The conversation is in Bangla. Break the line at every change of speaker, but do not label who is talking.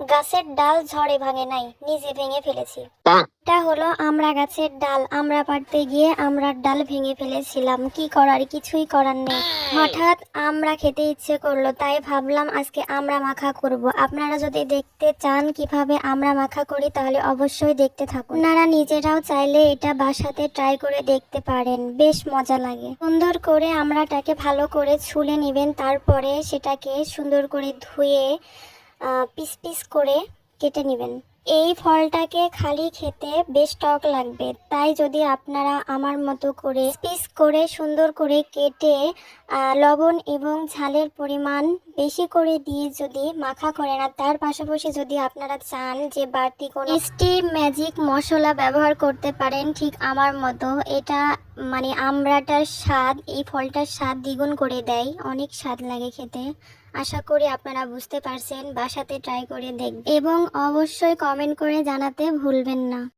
গাছের ডাল ঝড়ে ভাঙে নাই নিজে ভেঙে ফেলেছি। এটা হলো আমরা গাছের ডাল আমরা পাড়তে গিয়ে আমরা ডাল ভেঙে ফেলেছিলাম। কি করার? কিছুই করার নেই। হঠাৎ আমরা খেতে ইচ্ছে করল তাই ভাবলাম আজকে আমরা মাখা করব। আপনারা যদি দেখতে চান কীভাবে আমরা মাখা করি তাহলে অবশ্যই দেখতে থাকুন। আপনারা নিজেরাও চাইলে এটা বাসাতে ট্রাই করে দেখতে পারেন। বেশ মজা লাগে। সুন্দর করে আমরাটাকে ভালো করে ছুলে নেবেন তারপরে সেটাকে সুন্দর করে ধুয়ে পিস পিস করে কেটে নেবেন। এই ফলটাকে খালি খেতে বেশ টক লাগবে। তাই যদি আপনারা আমার মতো করে পিস করে সুন্দর করে কেটে লবণ এবং ঝালের পরিমাণ বেশি করে দিয়ে যদি মাখা করেন, আর তার পাশাপাশি যদি আপনারা চান যে বাড়তি কোনো মিষ্টি ম্যাজিক মশলা ব্যবহার করতে পারেন, ঠিক আমার মতো। এটা মানে আমড়াটার স্বাদ, এই ফলটার স্বাদ দ্বিগুণ করে দেয়। অনেক স্বাদ লাগে খেতে। আশা করি আপনারা বুঝতে পারছেন, বাসাতে ট্রাই করে দেখবেন। এবং অবশ্যই কমেন্ট করে জানাতে ভুলবেন না।